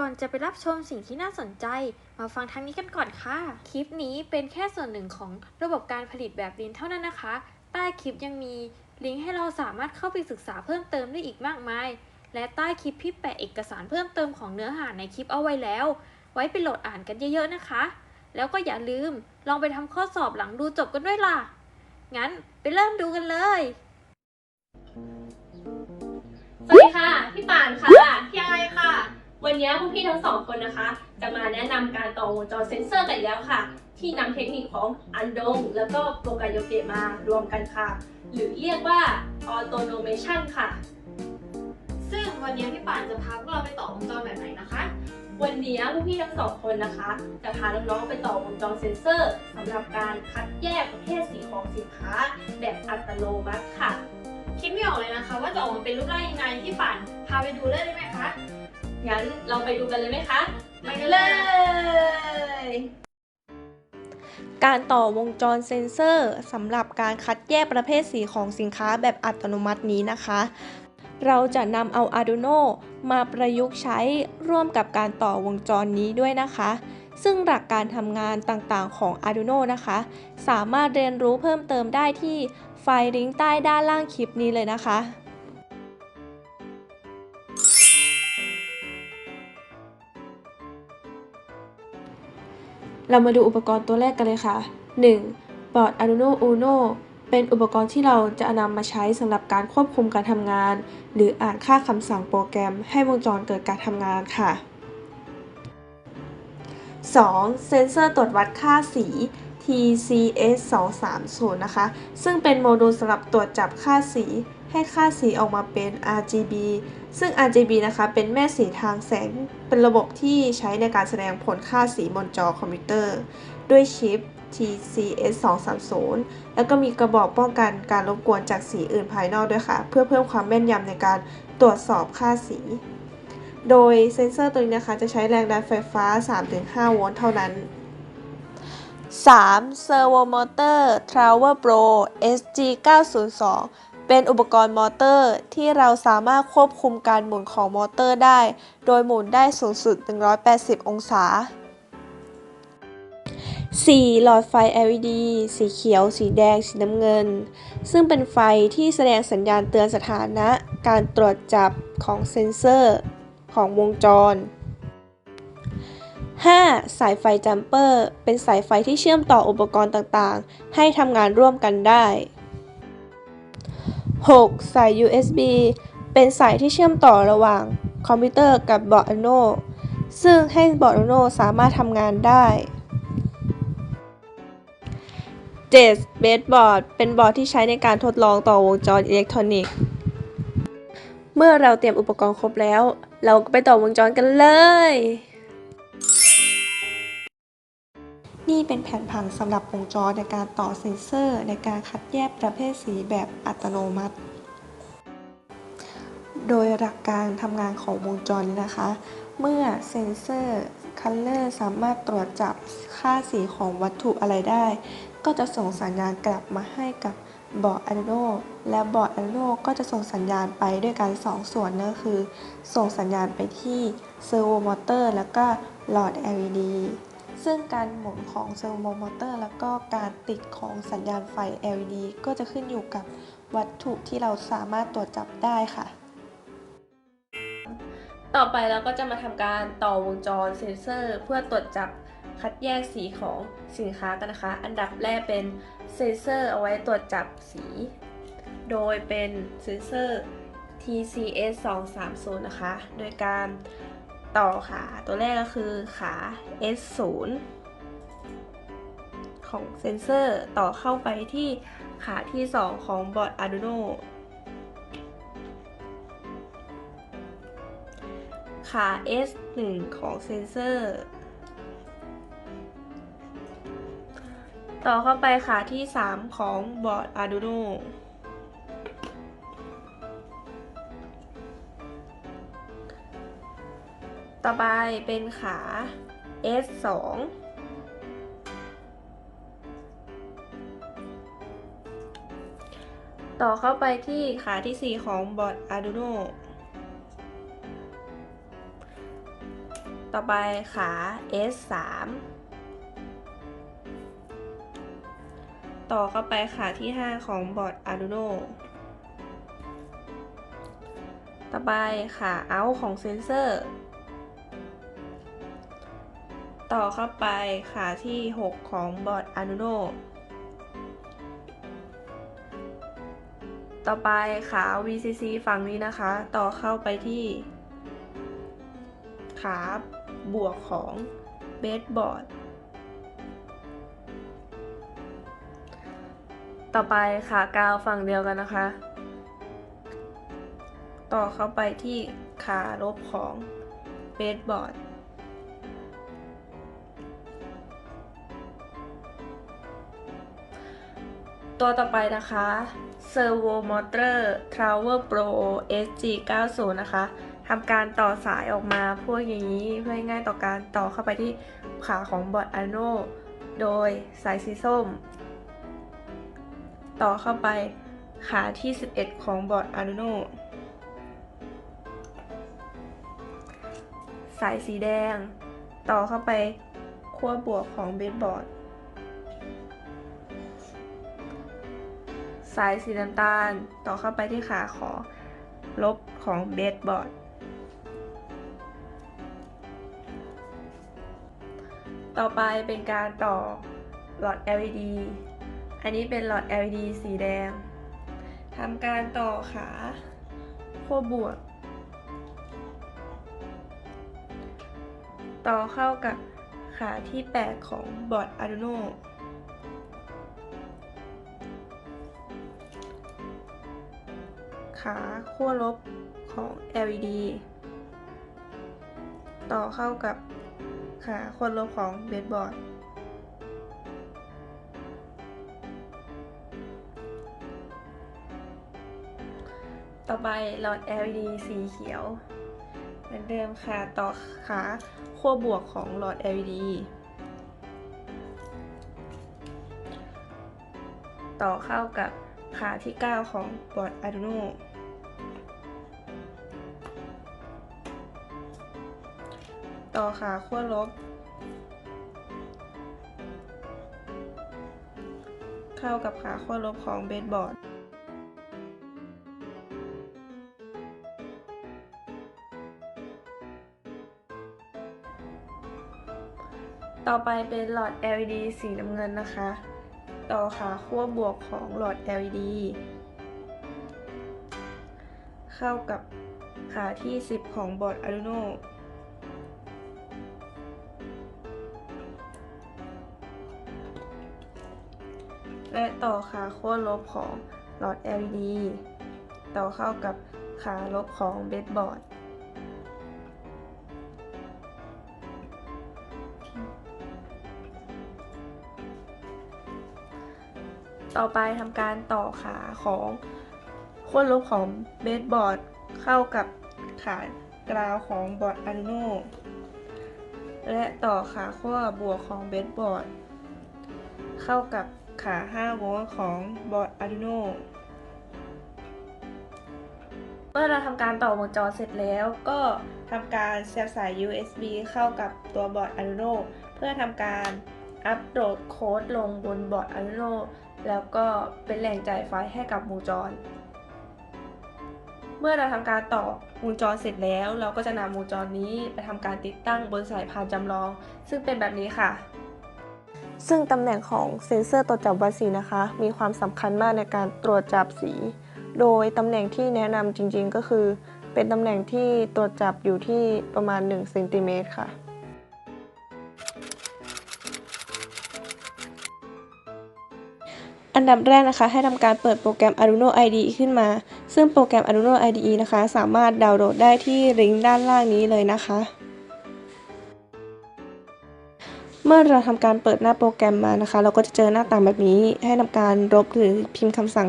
ก่อนจะไปรับชมสิ่งที่น่าสนใจ มาฟังทางนี้กันก่อนค่ะ คลิปนี้เป็นแค่ส่วนหนึ่งของระบบการผลิตแบบลินเท่านั้นนะคะ ใต้คลิปยังมีลิงก์ให้เราสามารถเข้าไปศึกษาเพิ่มเติมได้อีกมากมาย และใต้คลิปพี่แปะเอกสารเพิ่มเติมของเนื้อหาในคลิปเอาไว้แล้ว ไว้ไปโหลดอ่านกันเยอะๆนะคะ แล้วก็อย่าลืมลองไปทำข้อสอบหลังดูจบกันด้วยล่ะ งั้นไปเริ่มดูกันเลย สวัสดีค่ะ พี่ป่านค่ะพี่ไอค่ะ วันนี้พวกพี่ทั้งสองคนนะคะ จะมาแนะนำการต่อวงจรเซ็นเซอร์กันอีกแล้วค่ะ ที่นำเทคนิคของอันดง แล้วก็โปรไกโยเกะมารวมกันค่ะ หรือเรียกว่า automation ค่ะ ซึ่งวันนี้พี่ป่านจะพาพวกเราไปต่อวงจรแบบไหนนะคะ วันนี้พวกพี่ทั้งสองคนนะคะ จะพาน้องๆไปต่อวงจรเซ็นเซอร์สำหรับการคัดแยกประเภทสีของสินค้า แบบอัตโนมัติค่ะ คิดไม่ออกเลยนะคะ ว่าจะออกมาเป็นรูปร่างยังไงพี่ป่านพาไปดูเลยได้ไหมคะ งั้นเราไปดูกันเลยไหมคะไปกันเลย การต่อวงจรเซ็นเซอร์สำหรับการคัดแยกประเภทสีของสินค้าแบบอัตโนมัตินี้นะคะ เราจะนำเอา Arduino มาประยุกต์ใช้ร่วมกับการต่อวงจรนี้ด้วยนะคะ ซึ่งหลักการทำงานต่างๆของ Arduino นะคะ สามารถเรียนรู้เพิ่มเติมได้ที่ไฟล์ลิงก์ใต้ด้านล่างคลิปนี้เลยนะคะ เรามาดูอุปกรณ์ตัวแรกกันเลยค่ะ 1. บอร์ด Arduino Uno เป็นอุปกรณ์ที่เราจะนำมาใช้สำหรับการควบคุมการทำงาน หรืออ่านค่าคำสั่งโปรแกรมให้วงจรเกิดการทำงานค่ะ 2. เซนเซอร์ตรวจวัดค่าสี TCS 230นะคะ ซึ่งเป็นโมดูลสำหรับตรวจจับค่าสี ให้ค่าสีออกมาเป็น RGB ซึ่ง RGB นะคะเป็นแม่สีทางแสง เป็นระบบที่ใช้ในการแสดงผลค่าสีบนจอคอมพิวเตอร์ ด้วยชิป TCS 230แล้วก็มีกระบอกป้องกันการรบกวนจากสีอื่นภายนอกด้วยค่ะ เพื่อเพิ่มความแม่นยำในการตรวจสอบค่าสี โดยเซ็นเซอร์ตัวนี้นะคะ จะใช้แรงดันไฟฟ้า 3-5 โวลต์เท่านั้น 3. Servo Motor Tower Pro SG902 เป็นอุปกรณ์มอเตอร์ที่เราสามารถควบคุมการหมุนของมอเตอร์ได้ โดยหมุนได้สูงสุด 180 องศา 4. หลอดไฟ LED สีเขียว สีแดง สีน้ำเงิน ซึ่งเป็นไฟที่แสดงสัญญาณเตือนสถานะ การตรวจจับของเซ็นเซอร์ ของวงจร 5. สายไฟจัมเปอร์ เป็นสายไฟที่เชื่อมต่ออุปกรณ์ต่างๆ ให้ทำงานร่วมกันได้ 6. สาย USB เป็นสายที่เชื่อมต่อระหว่างคอมพิวเตอร์กับบอร์ด Arduino ซึ่งให้บอร์ด Arduino สามารถทำงานได้ 7. เบสบอร์ดเป็นบอร์ดที่ใช้ในการทดลองต่อวงจรอิเล็กทรอนิกส์ เมื่อเราเตรียมอุปกรณ์ครบแล้ว เราก็ไปต่อวงจรกันเลย นี่เป็นแผนผังสำหรับวงจรในการต่อเซ็นเซอร์ ในการคัดแยกประเภทสีแบบอัตโนมัติ โดยหลักการทำงานของวงจรนี้นะคะ เมื่อเซ็นเซอร์คัลเลอร์สามารถตรวจจับค่าสีของวัตถุอะไรได้ ก็จะส่งสัญญาณกลับมาให้กับบอร์ด Arduino และบอร์ด Arduino ก็จะส่งสัญญาณไปด้วยกันสองส่วนนั่นคือ ส่งสัญญาณไปที่เซอร์โวมอเตอร์ แล้วก็หลอด LED ซึ่งการหมุนของเซอร์โวมอเตอร์ แล้วก็การติดของสัญญาณไฟ LED ก็จะขึ้นอยู่กับวัตถุที่เราสามารถตรวจจับได้ค่ะ ต่อไปเราก็จะมาทำการต่อวงจรเซ็นเซอร์ เพื่อตรวจจับคัดแยกสีของสินค้ากันนะคะ อันดับแรกเป็นเซ็นเซอร์เอาไว้ตรวจจับสี โดยเป็นเซ็นเซอร์ TCS 230นะคะ โดยการ ต่อขาตัวแรกก็คือขา S0 ของเซนเซอร์ต่อเข้าไปที่ขาที่ 2 ของบอร์ด Arduino ขา S1 ของเซนเซอร์ ต่อเข้าไปขาที่ 3 ของบอร์ด Arduino ต่อไปเป็นขา S2 ต่อเข้าไปที่ขาที่ 4 ของบอร์ด Arduino ต่อไปขา S 3ต่อเข้าไปขาที่ 5 ของบอร์ด Arduino ต่อไปขา out ของเซนเซอร์ ต่อเข้าไปขาที่ 6 ของบอร์ด Arduino ต่อไปขา VCC ฝั่งนี้นะคะ ต่อเข้าไปที่ ขาบวกของเบสบอร์ด ต่อไปขากาวฝั่งเดียวกันนะคะ ต่อเข้าไปที่ขาลบของเบสบอร์ด ตัวต่อไปนะคะ Servo Motor Tower Pro SG90 นะคะทำการต่อสายออกมาพวกอย่างนี้เพื่อง่ายต่อการต่อเข้าไปที่ขาของบอร์ด Arduino โดยสายสีส้ม ต่อเข้าไปขาที่ 11 ของบอร์ด Arduino สายสีแดง ต่อเข้าไปขั้วบวกของเบสบอร์ด สายสีน้ำตาลต่อเข้าไปที่ขาขอ ลบของเบสบอร์ด ต่อไปเป็นการต่อหลอด LED อันนี้เป็นหลอด LED สีแดงทำการต่อขาขั้วบวก ต่อเข้ากับขาที่ 8 ของบอร์ด Arduino ขาขั้วลบของ LED ต่อเข้ากับขาขั้วลบของเบสบอร์ด ต่อไปหลอด LED สีเขียว เหมือนเดิมค่ะ ต่อขาขั้วบวกของหลอด LED ต่อเข้ากับขาที่ 9 ของบอร์ด Arduino ต่อขาขั้วลบเข้ากับขาขั้วลบของเบสบอร์ดต่อไปเป็นหลอด LED สีน้ำเงินนะคะ ต่อขาขั้วบวกของหลอด LED เข้ากับขาที่ 10 ของบอร์ด Arduino ต่อขาขั้วลบของหลอด LED ต่อเข้ากับขาลบของเบสบอร์ดต่อไปทำการต่อขาของขั้วลบของเบสบอร์ดเข้ากับขากราวของบอร์ด Arduino และต่อขาขั้วบวกของเบสบอร์ดเข้ากับ ขา 5 โวลต์ของบอร์ด Arduino เมื่อเราทำการต่อวงจรเสร็จแล้วก็ทำการเสียบสาย USB เข้ากับตัวบอร์ด Arduino เพื่อทำการอัปโหลดโค้ดลงบนบอร์ด Arduino แล้วก็เป็นแหล่งจ่ายไฟให้กับวงจร เมื่อเราทำการต่อวงจรเสร็จแล้ว เราก็จะนำวงจรนี้ไปทำการติดตั้งบนสายพานจำลอง ซึ่งเป็นแบบนี้ค่ะ ซึ่งตำแหน่งของเซ็นเซอร์ตรวจจับวัดสีนะคะ มีความสำคัญมากในการตรวจจับสี โดยตำแหน่งที่แนะนำจริงๆก็คือ เป็นตำแหน่งที่ตรวจจับอยู่ที่ประมาณ1เซนติเมตรค่ะอันดับแรกนะคะ ให้ทำการเปิดโปรแกรม Arduino IDE ขึ้นมา ซึ่งโปรแกรม Arduino IDE นะคะ สามารถดาวน์โหลดได้ที่ลิงก์ด้านล่างนี้เลยนะคะ มื่อเราทำการเปิดหน้าโปรแกรมมานะคะ เราก็จะเจอหน้าต่างแบบนี้ ให้ทำการลบหรือพิมพ์คำสั่ง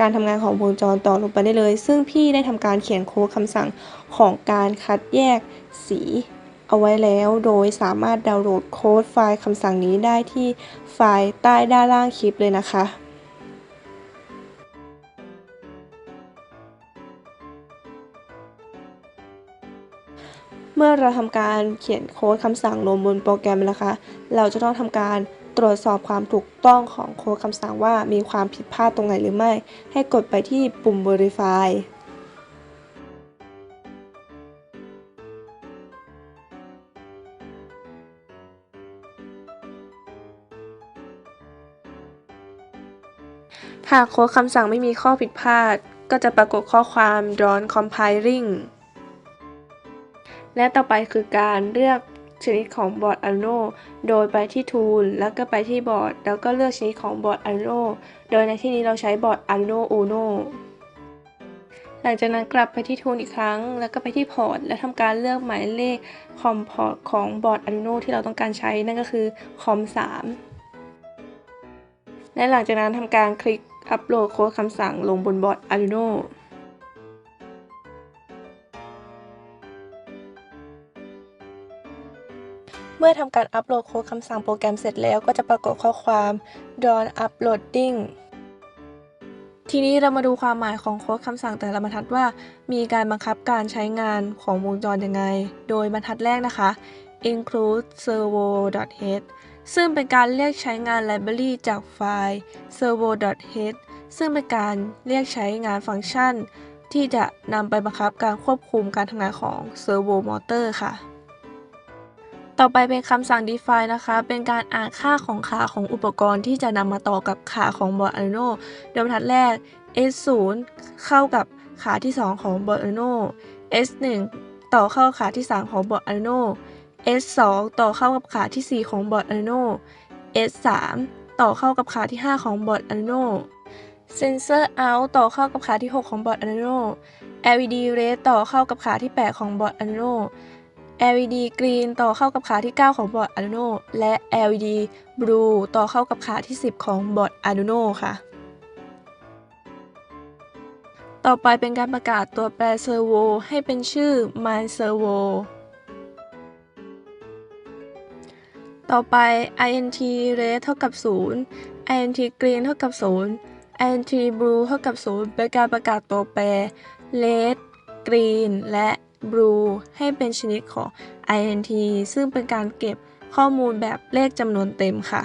การทำงานของวงจรต่อลงไปได้เลย ซึ่งพี่ได้ทำการเขียนโค้ดคำสั่งของการคัดแยกสีเอาไว้แล้ว โดยสามารถดาวน์โหลดโค้ดไฟล์คำสั่งนี้ได้ที่ไฟล์ใต้ด้านล่างคลิปเลยนะคะ เมื่อเราทำการเขียนโค้ดคำสั่งลงบนโปรแกรมนะคะ เราจะต้องทำการตรวจสอบความถูกต้องของโค้ดคำสั่งว่ามีความผิดพลาดตรงไหนหรือไม่ ให้กดไปที่ปุ่ม verify หากโค้ดคำสั่งไม่มีข้อผิดพลาด ก็จะปรากฏข้อความ drawn compiling และต่อไปคือการเลือกชนิดของบอร์ด Arduino โดยไปที่ Tool แล้วก็ไปที่บอร์ด แล้วก็เลือกชนิดของบอร์ด Arduino โดยในที่นี้เราใช้บอร์ด Arduino Uno หลังจากนั้นกลับไปที่ Tool อีกครั้ง แล้วก็ไปที่พอร์ตและทำการเลือกหมายเลขคอมพอร์ตของบอร์ด Arduino ที่เราต้องการใช้นั่นก็คือคอม3และหลังจากนั้นทำการคลิกอัปโหลดโค้ดคำสั่งลงบนบอร์ด Arduino เมื่อทำการอัปโหลดโค้ดคำสั่งโปรแกรมเสร็จแล้วก็จะปรากฏข้อความ Done Uploading ทีนี้เรามาดูความหมายของโค้ดคำสั่งแต่ละบรรทัดว่า มีการบังคับการใช้งานของวงจรยังไง โดยบรรทัดแรกนะคะ include servo.h ซึ่งเป็นการเรียกใช้งาน library จากไฟล์ servo.h ซึ่งเป็นการเรียกใช้งานฟังก์ชัน ที่จะนำไปบังคับการควบคุมการทำงานของ servo motor ค่ะ ต่อไปเป็นคำสั่ง define นะคะ เป็นการอ่านค่าของขาของอุปกรณ์ที่จะนำมาต่อกับขาของบอร์ด Arduino โดยบรรทัดแรก S0 เข้ากับขาที่ 2 ของบอร์ด Arduino S1 ต่อเข้าขาที่ 3 ของบอร์ด Arduino S2 ต่อเข้ากับขาที่ 4 ของบอร์ด Arduino S3 ต่อเข้ากับขาที่ 5 ของบอร์ด Arduino Sensor out ต่อเข้ากับขาที่ 6 ของบอร์ด Arduino LED red ต่อเข้ากับขาที่ 8 ของบอร์ด Arduino LED green ต่อเข้ากับขาที่ 9 ของบอร์ด Arduino และ LED blue ต่อเข้ากับขาที่ 10 ของบอร์ด Arduino ค่ะ ต่อไปเป็นการประกาศตัวแปร servo ให้เป็นชื่อ my servo ต่อไป int red เท่ากับ 0 int green เท่ากับ 0 int blue เท่ากับ 0 เป็นการประกาศตัวแปร red green และ blue ให้เป็นชนิดของ int ซึ่งเป็นการเก็บข้อมูลแบบเลขจำนวนเต็มค่ะ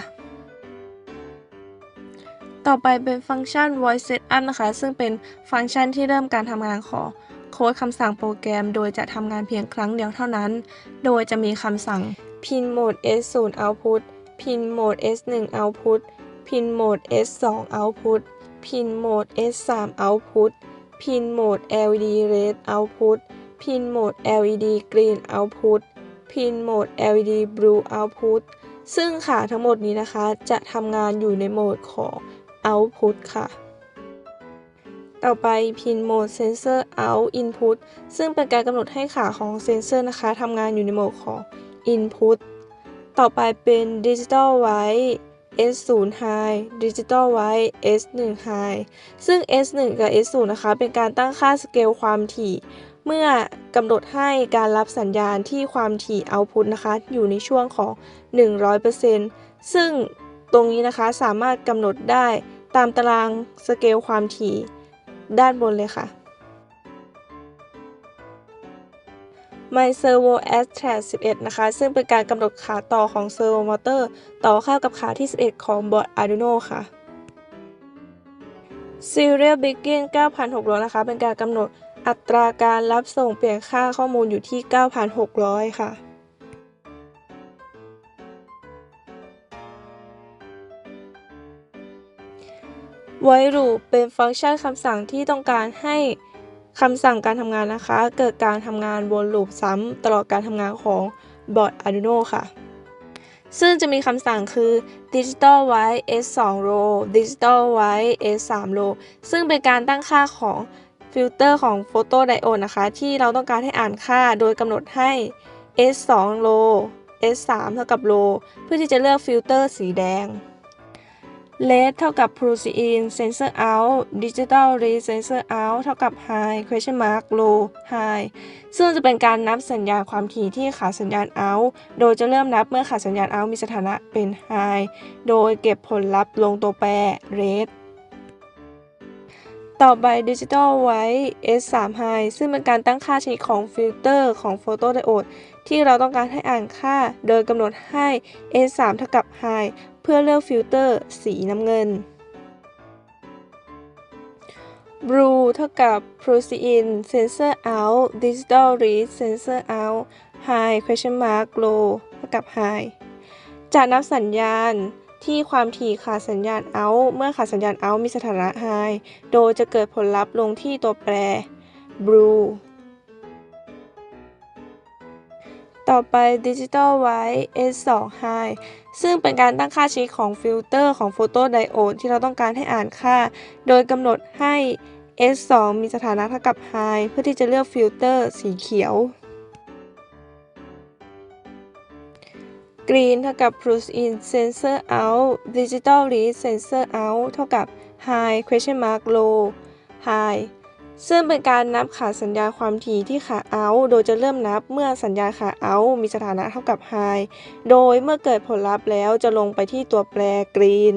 ต่อไปเป็นฟังก์ชัน voice setup นะคะ ซึ่งเป็นฟังก์ชันที่เริ่มการทำงานของโค้ดคำสั่งโปรแกรม โดยจะทำงานเพียงครั้งเดียวเท่านั้น โดยจะมีคำสั่ง pin mode s0 output pin mode s1 output pin mode s2 output pin mode s3 output pin mode led red output pin mode led green output pin mode led blue output ซึ่งขาทั้งหมดนี้นะคะ จะทำงานอยู่ในโหมดของ output ค่ะ ต่อไป pin mode sensor out input ซึ่งเป็นการกำหนดให้ขาของเซนเซอร์นะคะทำงานอยู่ในโหมดของ input ต่อไปเป็น digital white S0 high digital white S1 high ซึ่ง S1 กับ S0 นะคะ เป็นการตั้งค่าสเกลความถี่ เมื่อกำหนดให้การรับสัญญาณที่ความถี่ output นะคะ อยู่ในช่วงของ 100%ซึ่งตรงนี้นะคะสามารถกำหนดได้ตามตารางสเกลความถี่ด้านบนเลยค่ะ My Servo Attract 11 นะคะ ซึ่งเป็นการกำหนดขาต่อของ Servo Motor ต่อเข้ากับขาที่ 11 ของบอร์ด Arduino ค่ะ Serial Begin 9,600 นะคะ เป็นการกำหนด อัตราการรับส่งเปลี่ยนค่าข้อมูลอยู่ที่ 9,600 ค่ะ Void Loop เป็นฟังก์ชันคำสั่งที่ต้องการให้คำสั่งการทำงานนะคะ เกิดการทำงานวนลูปซ้ำตลอดการทำงานของบอร์ด Arduino ค่ะ ซึ่งจะมีคำสั่งคือ digital white s 2 row digital white s 3 row ซึ่งเป็นการตั้งค่าของ ฟิลเตอร์ของโฟโตไดโอดนะคะ ที่เราต้องการให้อ่านค่าโดยกำหนดให้ s 2 row s 3เท่ากับ row เพื่อที่จะเลือกฟิลเตอร์สีแดง red เท่ากับ protein sensor out digital read sensor out เท่ากับ high question mark low high ซึ่งจะเป็นการนับสัญญาณความถี่ที่ขาสัญญาณ out โดยจะเริ่มนับเมื่อขาสัญญาณ out มีสถานะเป็น high โดยเก็บผลลัพธ์ลงตัวแปร red ต่อไป Digital White S3 High ซึ่งเป็นการตั้งค่าชนิดของฟิลเตอร์ของโฟโตไดโอดที่เราต้องการให้อ่านค่า โดยกำหนดให้ S3 เท่ากับ High เพื่อเลือกฟิลเตอร์สีน้ำเงิน Blue เท่ากับ Protein Sensor Out Digital Read Sensor Out High question mark Low เท่ากับ High จะนับสัญญาณ ที่ความถี่ขาดสัญญาณ out เมื่อขาดสัญญาณ out มีสถานะ high โดยจะเกิดผลลัพธ์ลงที่ตัวแปร blue ต่อไป digital white S2 high ซึ่งเป็นการตั้งค่าชนิดของฟิลเตอร์ของโฟโตไดโอดที่เราต้องการให้อ่านค่า โดยกำหนดให้ S2 มีสถานะเท่ากับ high เพื่อที่จะเลือกฟิลเตอร์สีเขียว Green เท่ากับ Push in Sensor out Digital Read Sensor out เท่ากับ High question mark low High ซึ่งเป็นการนับขาสัญญาณความถี่ที่ขา out โดยจะเริ่มนับเมื่อสัญญาณขา out มีสถานะเท่ากับ high โดยเมื่อเกิดผลลัพธ์แล้วจะลงไปที่ตัวแปร green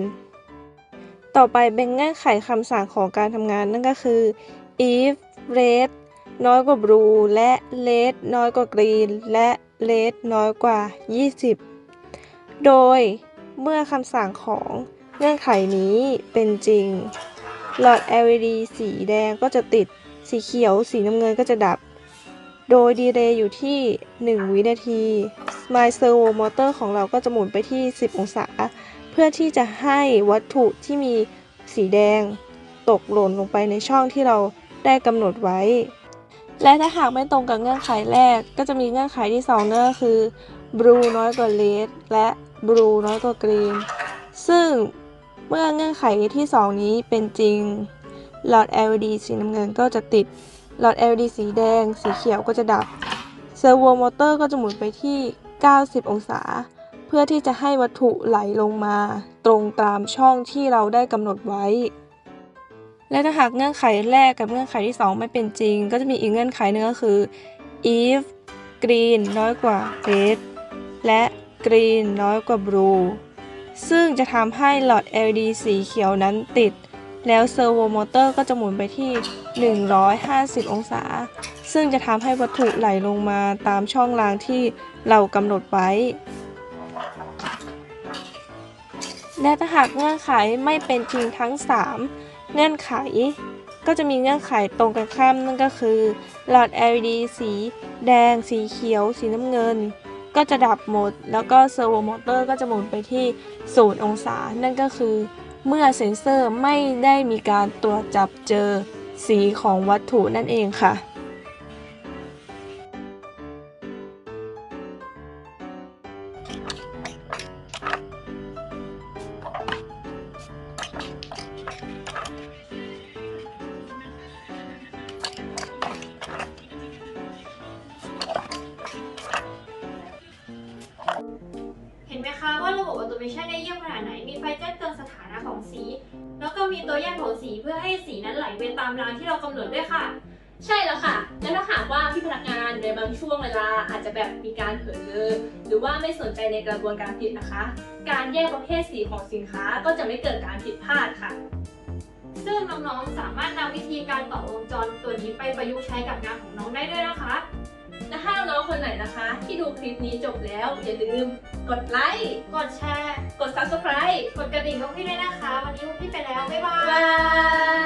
ต่อไปเป็นเงื่อนไขคำสั่งของการทำงานนั่นก็คือ if red น้อยกว่า blue และ red น้อยกว่า green และ red น้อยกว่า 20 โดยเมื่อคำสั่งของเงื่อนไขนี้เป็นจริง หลอด LED สีแดงก็จะติด สีเขียว สีน้ำเงินก็จะดับ โดยดีเลย์อยู่ที่ 1 วินาที My Servo Motor ของเราก็จะหมุนไปที่ 10 องศา เพื่อที่จะให้วัตถุที่มีสีแดง ตกหล่นลงไปในช่องที่เราได้กำหนดไว้ และถ้าหากไม่ตรงกับเงื่อนไขแรก ก็จะมีเงื่อนไขที่2นั่นก็คือ blue น้อยกว่า red และ blue น้อยกว่า green ซึ่งเมื่อเงื่อนไขที่ 2 นี้เป็นจริง หลอด LED สีน้ำเงินก็จะติด หลอด LED สีแดง สีเขียวก็จะดับ เซอร์โวมอเตอร์ก็จะหมุนไปที่ 90 องศา เพื่อที่จะให้วัตถุไหลลงมา ตรงตามช่องที่เราได้กำหนดไว้ และถ้าหากเงื่อนไขแรกกับเงื่อนไขที่ 2 ไม่เป็นจริง ก็จะมีอีกเงื่อนไขหนึงก็คือ if green น้อยกว่า red และ green น้อยกว่า blue ซึ่งจะทำให้หลอด LED สีเขียวนั้นติด แล้วเซอร์โวมอเตอร์ก็จะหมุนไปที่ 150 องศา ซึ่งจะทำให้วัตถุไหลลงมาตามช่องรางที่เรากำหนดไว้ และถ้าหากเงื่อนไขไม่เป็นจริงทั้ง 3 เงื่อนไขก็จะมีเงื่อนไขตรงกันข้ามนั่นก็คือ หลอด LED สี แดง สีเขียว สีน้ำเงิน ก็จะดับหมด แล้วก็เซอร์โวมอเตอร์ก็จะหมุนไปที่ 0 องศา นั่นก็คือเมื่อเซ็นเซอร์ไม่ได้มีการตรวจจับเจอสีของวัตถุนั่นเองค่ะ ว่าระบบออโตเมชันได้เยี่ยมขนาดไหน มีไฟแจ้งเตือนสถานะของสี แล้วก็มีตัวแยกของสีเพื่อให้สีนั้นไหลไปตามรางที่เรากำหนดด้วยค่ะ ใช่แล้วค่ะ และถ้าหากว่าพี่พนักงานในบางช่วงเวลาอาจจะแบบมีการเผลอเลอหรือว่าไม่สนใจในกระบวนการผลิตนะคะ การแยกประเภทสีของสินค้าก็จะไม่เกิดการผิดพลาดค่ะซึ่งน้องๆ สามารถนำวิธีการต่อวงจรตัวนี้ไปประยุกต์ใช้กับงานของน้องได้ด้วยนะคะ และถ้าน้องคนไหนนะคะ ที่ดูคลิปนี้จบแล้ว อย่าลืมกดไลค์ กดแชร์ กด subscribe กดกระดิ่งพวกพี่ด้วยนะคะ วันนี้พวกพี่ไปแล้ว บ๊ายบาย บาย